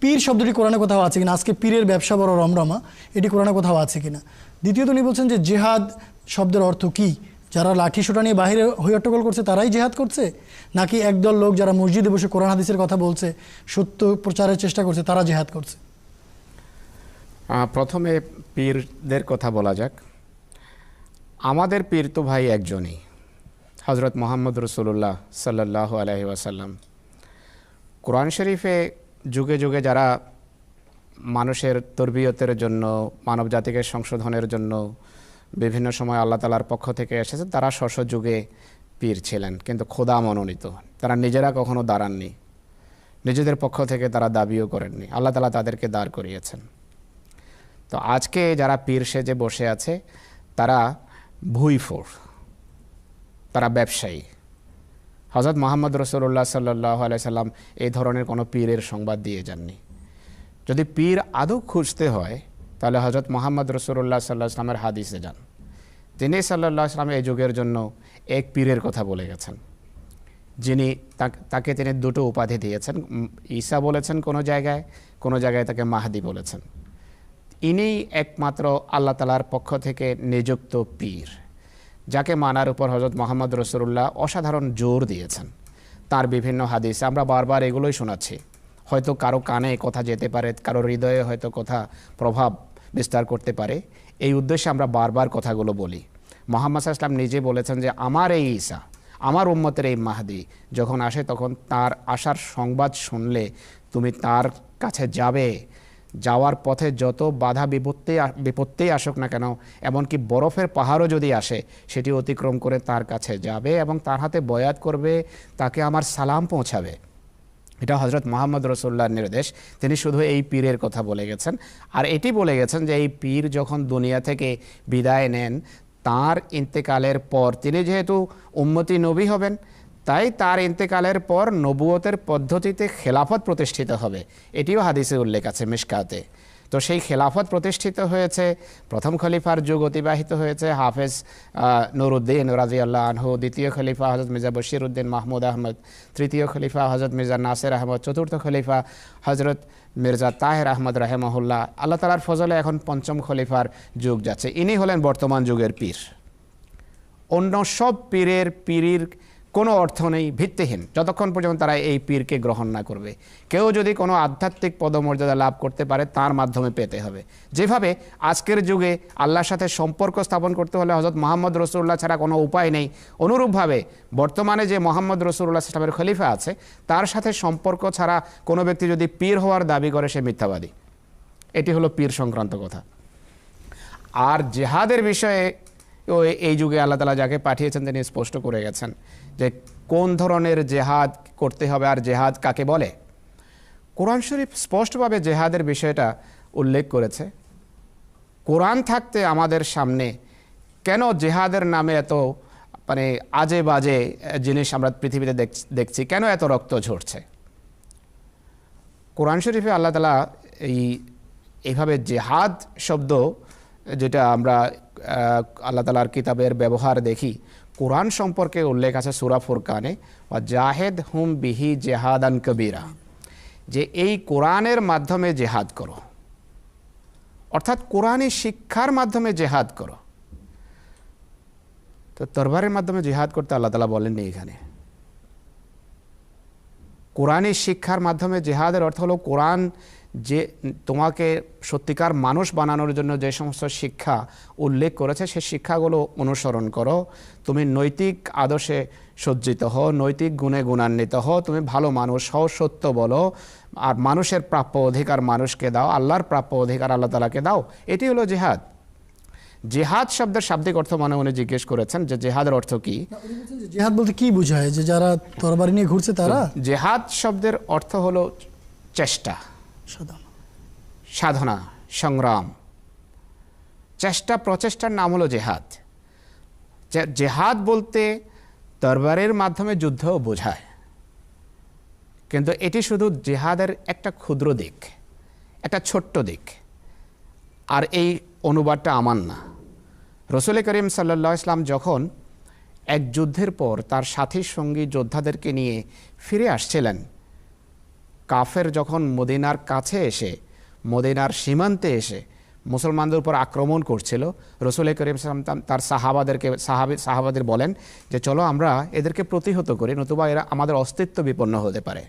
পীর শব্দটি কোরআনে কোথাও আছে কিনা? আজকে পীরের ব্যবসা বড় রমরমা, এটি কোরআনে কোথাও আছে কিনা? দ্বিতীয়ত উনি বলছেন যে জেহাদ শব্দের অর্থ কি? যারা লাঠি সোটা নিয়ে বাহিরে হইয়ট্টগোল করছে, তারাই জেহাদ করছে? নাকি একদল লোক যারা মসজিদে বসে কোরআন হাদিসের কথা বলছে, সত্য প্রচারের চেষ্টা করছে, তারা জেহাদ করছে? প্রথমে পীরদের কথা বলা যাক। আমাদের পীর তো ভাই একজনই হজরত মোহাম্মদ রসুল্লাহ সাল্লাহ আলহি ওয়াসাল্লাম। কোরআন শরীফে যুগে যুগে যারা মানুষের তরবিয়তের জন্য, মানব জাতিকে সংশোধনের জন্য বিভিন্ন সময় আল্লাহ তালার পক্ষ থেকে এসেছে, তারা শস্য যুগে পীর ছিলেন। কিন্তু খোদা মনোনীত। তারা নিজেরা কখনো দাঁড়াননি। নিজেদের পক্ষ থেকে তারা দাবিও করেননি। আল্লাহ তালা তাদেরকে দাঁড় করিয়েছেন। তো আজকে যারা পীর সেজে বসে আছে, তারা ভুইফোর তারা ব্যবসায়ী। হজরত মোহাম্মদ রসুল্লাহ সাল্লাহ সাল্লাম এই ধরনের কোনো পীরের সংবাদ দিয়ে যাননি। যদি পীর আদৌ খুঁজতে হয়, তাহলে হজরত মোহাম্মদ রসুল্লাহ সাল্লাহ ইসলামের হাদিসে যান। তিনি সাল্লাহ ইসলাম এই যুগের জন্য এক পীরের কথা বলে গেছেন। যিনি তাকে তিনি দুটো উপাধি দিয়েছেন। ঈসা বলেছেন কোনো জায়গায় কোনো জায়গায় তাকে মাহাদি বলেছেন। ইনি একমাত্র আল্লাহ তালার পক্ষ থেকে নিযুক্ত পীর। যাকে মানার উপর হজরত মোহাম্মদ রসুল্লাহ অসাধারণ জোর দিয়েছেন। তার বিভিন্ন হাদিস, আমরা বারবার এগুলোই শোনাচ্ছি। হয়তো কারও কানে কথা যেতে পারে, কারও হৃদয়ে হয়তো কথা প্রভাব বিস্তার করতে পারে। এই উদ্দেশ্যে আমরা বারবার কথাগুলো বলি। মোহাম্মদ ইসলাম নিজে বলেছেন যে, আমার এই ঈসা, আমার উম্মতের এই মাহাদি যখন আসে তখন তার আসার সংবাদ শুনলে তুমি তার কাছে যাবে যাওয়ার পথে যত বাধা বিপত্তি বিপত্তি আসুক না কেন, এমনকি বরফের পাহাড়ও যদি আসে, সেটি অতিক্রম করে তার কাছে যাবে এবং তার হাতে বয়াত করবে, তাকে আমার সালাম পৌঁছাবে। এটা হজরত মোহাম্মদ রসুল্লাহর নির্দেশ। তিনি শুধু এই পীরের কথা বলে গেছেন। আর এটি বলে গেছেন যে, এই পীর যখন দুনিয়া থেকে বিদায় নেন, তার ইন্তেকালের পর তিনি যেহেতু উম্মতি নবী হবেন তাই তার ইন্তেকালের পর নবুয়তের পদ্ধতিতে খেলাফত প্রতিষ্ঠিত হবে। এটিও হাদিসে উল্লেখ আছে মিশকাতে। তো সেই খেলাফত প্রতিষ্ঠিত হয়েছে, প্রথম খলিফার যুগ অতিবাহিত হয়েছে, হাফেজ নুরুদ্দিন রাজি আল্লাহ আনহু, দ্বিতীয় খলিফা হজরত মির্জা বশির উদ্দিন মাহমুদ আহমদ, তৃতীয় খলিফা হজরত মির্জা নাসের আহমদ, চতুর্থ খলিফা হজরত মির্জা তাহের আহমদ রাহেমহুল্লাহ। আল্লাহ তালার ফজলে এখন পঞ্চম খলিফার যুগ যাচ্ছে। ইনি হলেন বর্তমান যুগের পীর। অন্য সব পীরের পীরির কোনো অর্থ নেই, ভিত্তিহীন। যতক্ষণ পর্যন্ত তারা এই পীরকে গ্রহণ না করবে। কেউ যদি কোনো আধ্যাত্মিক পদমর্যাদা লাভ করতে পারে, তার মাধ্যমে পেতে হবে। যেভাবে আজকের যুগে আল্লাহর সাথে সম্পর্ক স্থাপন করতে হলে হজরত মোহাম্মদ রসুল্লাহ ছাড়া কোনো উপায় নেই। অনুরূপভাবে বর্তমানে যে মোহাম্মদ রসুল্লাহ ইসলামের খলিফা আছে, তার সাথে সম্পর্ক ছাড়া কোনো ব্যক্তি যদি পীর হওয়ার দাবি করে, সে মিথ্যাবাদী। এটি হলো পীর সংক্রান্ত কথা। আর জেহাদের বিষয়ে এই যুগে আল্লাহ তালা যাকে পাঠিয়েছেন, তিনি স্পষ্ট করে গেছেন। যে কোন ধরনের জেহাদ করতে হবে আর জেহাদ কাকে বলে? কোরআন শরীফ স্পষ্টভাবে জেহাদের বিষয়টা উল্লেখ করেছে। কোরআন থাকতে আমাদের সামনে কেন জেহাদের নামে এত মানে আজে বাজে জিনিস আমরা পৃথিবীতে দেখ- দেখছি, কেন এত রক্ত ঝরছে? কোরআন শরীফে আল্লাহ তালা এই, এইভাবে জেহাদ শব্দ যেটা আমরা আল্লাহ তালার কিতাবের ব্যবহার দেখি কোরআন সম্পর্কে উল্লেখ আছে সুরা ফুরকানে বা জাহেদ হুম বিহি জেহাদান কবিরা যে এই কোরআনের মাধ্যমে জেহাদ করো। অর্থাৎ কোরআনী শিক্ষার মাধ্যমে জেহাদ করো। তো তরবারের মাধ্যমে জেহাদ করতে আল্লাহ তালা বলেননি এখানে। কোরআনী শিক্ষার মাধ্যমে জেহাদের অর্থ হলো কোরআন যে তোমাকে সত্যিকার মানুষ বানানোর জন্য যে সমস্ত শিক্ষা উল্লেখ করেছে সে শিক্ষাগুলো অনুসরণ করো। তুমি নৈতিক আদর্শে সজ্জিত হও নৈতিক গুণে গুণান্বিত হও। তুমি ভালো মানুষ হও সত্য বলো। আর মানুষের প্রাপ্য অধিকার মানুষকে দাও আল্লাহর প্রাপ্য অধিকার আল্লাহ তালাকে দাও। এটি হলো জেহাদ। জেহাদ শব্দের শাব্দিক অর্থ মানে উনি জিজ্ঞেস করেছেন যে জেহাদের অর্থ কী? জেহাদ বলতে কি বোঝায়? যে যারা তরবারি নিয়ে ঘুরছে তারা? জেহাদ শব্দের অর্থ হলো চেষ্টা। সাধনা। সংগ্রাম। চেষ্টা, প্রচেষ্টার নাম হলো জেহাদ। জেহাদ বলতে দরবারের মাধ্যমে যুদ্ধও বোঝায়। কিন্তু এটি শুধু জেহাদের একটা ক্ষুদ্র দিক, একটা ছোট্ট দিক। আর এই অনুবাদটা আমার না। রসুল করিম সাল্লাহ ইসলাম যখন এক যুদ্ধের পর তার সাথী সঙ্গী যোদ্ধাদেরকে নিয়ে ফিরে আসছিলেন কাফের যখন মদিনার কাছে এসে, মদিনার সীমান্তে এসে মুসলমানদের উপর আক্রমণ করছিল, রসুল করিম তার সাহাবাদেরকে, সাহাবি, সাহাবাদের বলেন যে, চলো আমরা এদেরকে প্রতিহত করি, নতুবা এরা আমাদের অস্তিত্ব বিপন্ন হতে পারে।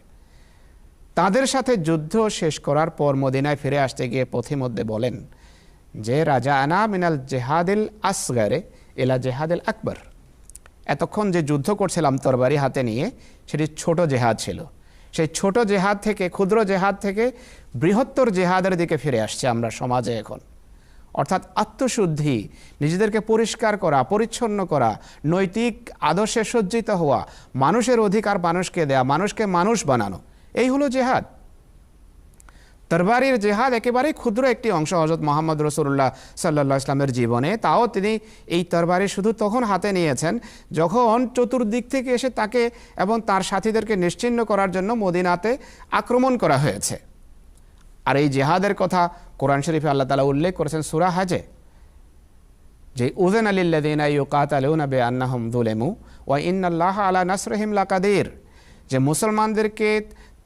তাদের সাথে যুদ্ধ শেষ করার পর মদিনায় ফিরে আসতে গিয়ে পথিমধ্যে বলেন যে, রাজা আনা মিনাল জেহাদিল আসগারে এলা জেহাদিল আকবর। এতক্ষণ যে যুদ্ধ করছিলাম তরবারি হাতে নিয়ে, সেটি ছোট জেহাদ ছিল। সেই ছোট জেহাদ থেকে, ক্ষুদ্র জেহাদ থেকে বৃহত্তর জেহাদের দিকে ফিরে আসছে আমরা সমাজে এখন। অর্থাৎ আত্মশুদ্ধি, নিজেদেরকে পরিষ্কার করা, পরিচ্ছন্ন করা, নৈতিক আদর্শে সজ্জিত হওয়া, মানুষের অধিকার মানুষকে দেয়া, মানুষকে মানুষ বানানো, এই হলো জেহাদ। তরবারির জেহাদ একেবারেই ক্ষুদ্র একটি অংশ হজরত মোহাম্মদ রসুল্লাহ সাল্লাহ ইসলামের জীবনে। তাও তিনি এই তরবারি শুধু তখন হাতে নিয়েছেন যখন চতুর্দিক থেকে এসে তাকে এবং তার সাথীদেরকে নিশ্চিহ্ন করার জন্য মদিনাতে আক্রমণ করা হয়েছে। আর এই জেহাদের কথা কোরআন শরীফে আল্লাহ তালা উল্লেখ করেছেন সুরা হাজে, যে উদেন আলিল্লাদিনা ইউকাত বে আলা নাসরহিম লাকাদির, যে মুসলমানদেরকে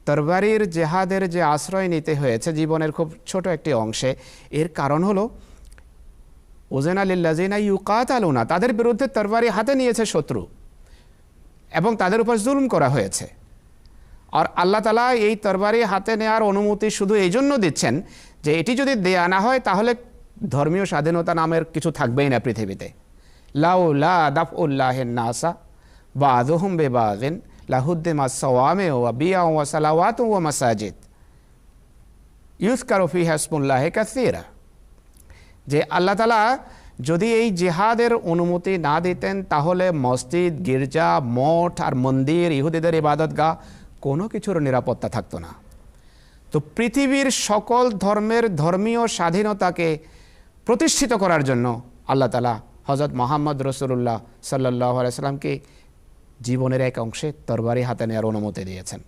তরবারির জেহাদের যে আশ্রয় নিতে হয়েছে জীবনের খুব ছোট একটি অংশে, এর কারণ হলো, ওজেন আলিল্লাজিনা ইউকাত আলুনা তাদের বিরুদ্ধে তরবারি হাতে নিয়েছে শত্রু এবং তাদের উপর জুলুম করা হয়েছে। আর আল্লাহ তালা এই তরবারি হাতে নেওয়ার অনুমতি শুধু এই জন্য দিচ্ছেন যে এটি যদি দেয়া না হয়, তাহলে ধর্মীয় স্বাধীনতা নামের কিছু থাকবেই না পৃথিবীতে। লাউ লা দাফ উল্লাহ নাসা বা আদহুম বে বাগিন সওয়ামে ওয়া বিয়া যে আল্লাহ তালা যদি এই জেহাদের অনুমতি না দিতেন, তাহলে মসজিদ, গির্জা, মঠ আর মন্দির, ইহুদিদের ইবাদতগা কোনো কিছুর নিরাপত্তা থাকতো না। তো পৃথিবীর সকল ধর্মের ধর্মীয় স্বাধীনতাকে প্রতিষ্ঠিত করার জন্য আল্লাহ তালা হজরত মোহাম্মদ রসুল্লাহ সাল্লাহ আলাইসাল্লামকে জীবনের এক অংশে তরবারি হাতে নেওয়ার অনুমতি দিয়েছেন।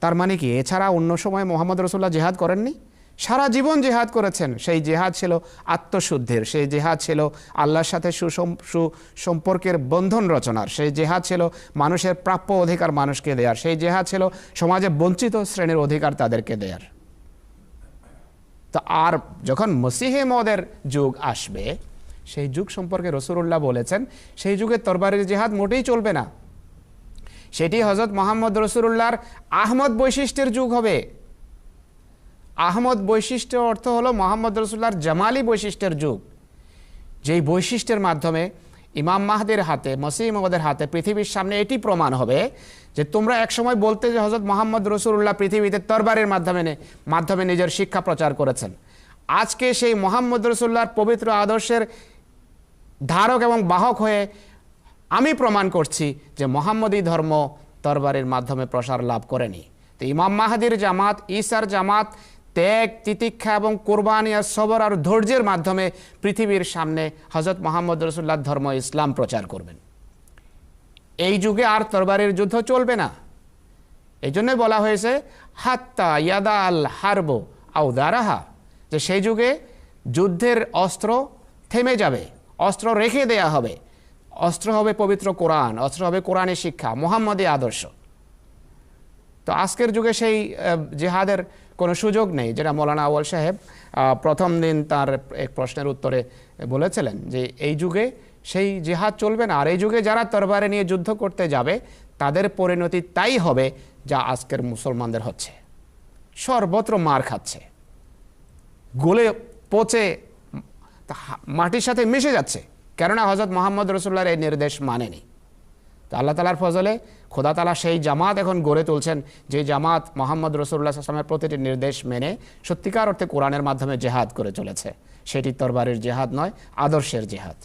তার মানে কি? এছাড়া অন্য সময় মোহাম্মদ রসুল্লাহ জেহাদ করেননি? সারা জীবন জেহাদ করেছেন। সেই জেহাদ ছিল আত্মশুদ্ধির, সেই জেহাদ ছিল আল্লাহর সাথে সুসম- সুসম্পর্কের বন্ধন রচনার, সেই জেহাদ ছিল মানুষের প্রাপ্য অধিকার মানুষকে দেয়ার, সেই জেহাদ ছিল সমাজে বঞ্চিত শ্রেণির অধিকার তাদেরকে দেয়ার। তো আর যখন মসিহে মদের যুগ আসবে সেই যুগ সম্পর্কে রসুল্লাহ বলেছেন, সেই যুগে তরবারির জেহাদ মোটেই চলবে না। সেটি হজরত মোহাম্মদ রসুল্লাহর আহমদ বৈশিষ্ট্যের যুগ হবে। আহমদ বৈশিষ্ট্য অর্থ হলো মোহাম্মদ রসুল্লাহর জামালি বৈশিষ্ট্যের যুগ। যেই বৈশিষ্ট্যের মাধ্যমে ইমাম মাহদের হাতে, মসিহ হাতে পৃথিবীর সামনে এটি প্রমাণ হবে যে তোমরা একসময় বলতে যে হজরত মোহাম্মদ রসুল্লাহ পৃথিবীতে তরবারের মাধ্যমে মাধ্যমে নিজের শিক্ষা প্রচার করেছেন। আজকে সেই মোহাম্মদ রসুল্লাহর পবিত্র আদর্শের ধারক এবং বাহক হয়ে আমি প্রমাণ করছি যে মোহাম্মদী ধর্ম তরবারির মাধ্যমে প্রসার লাভ করেনি। তো ইমাম মাহাদির জামাত, ঈসার জামাত, ত্যাগ, তিতিক্ষা এবং কোরবানি আর সবর আর ধৈর্যের মাধ্যমে পৃথিবীর সামনে হজরত মোহাম্মদ রসুল্লাহ ধর্ম ইসলাম প্রচার করবেন। এই যুগে আর তরবারির যুদ্ধ চলবে না। এই জন্যই বলা হয়েছে, হাত্তা ইয়াদা আল হারব আউ দারাহা, যে সেই যুগে যুদ্ধের অস্ত্র থেমে যাবে। অস্ত্র রেখে দেয়া হবে। অস্ত্র হবে পবিত্র কোরআন, অস্ত্র হবে কোরআনের শিক্ষা মোহাম্মদী আদর্শ। তো আজকের যুগে সেই জেহাদের কোনো সুযোগ নেই, যেটা মৌলানা আউয়াল সাহেব প্রথম দিন তার এক প্রশ্নের উত্তরে বলেছিলেন যে এই যুগে সেই জেহাদ চলবে না। আর এই যুগে যারা তরবারে নিয়ে যুদ্ধ করতে যাবে, তাদের পরিণতি তাই হবে যা আজকের মুসলমানদের হচ্ছে। সর্বত্র মার খাচ্ছে। গোলে পচে তা মাটির সাথে মিশে যাচ্ছে। কেননা হজরত মোহাম্মদ রসুল্লাহর এই নির্দেশ মানেনি। তা আল্লাহ তালার ফজলে খোদা তালা সেই জামাত এখন গড়ে তুলছেন, যে জামাত মোহাম্মদ রসুল্লাহ আসলামের প্রতিটি নির্দেশ মেনে সত্যিকার অর্থে কোরআনের মাধ্যমে জেহাদ করে চলেছে। সেটি তরবারের জেহাদ নয়, আদর্শের জেহাদ।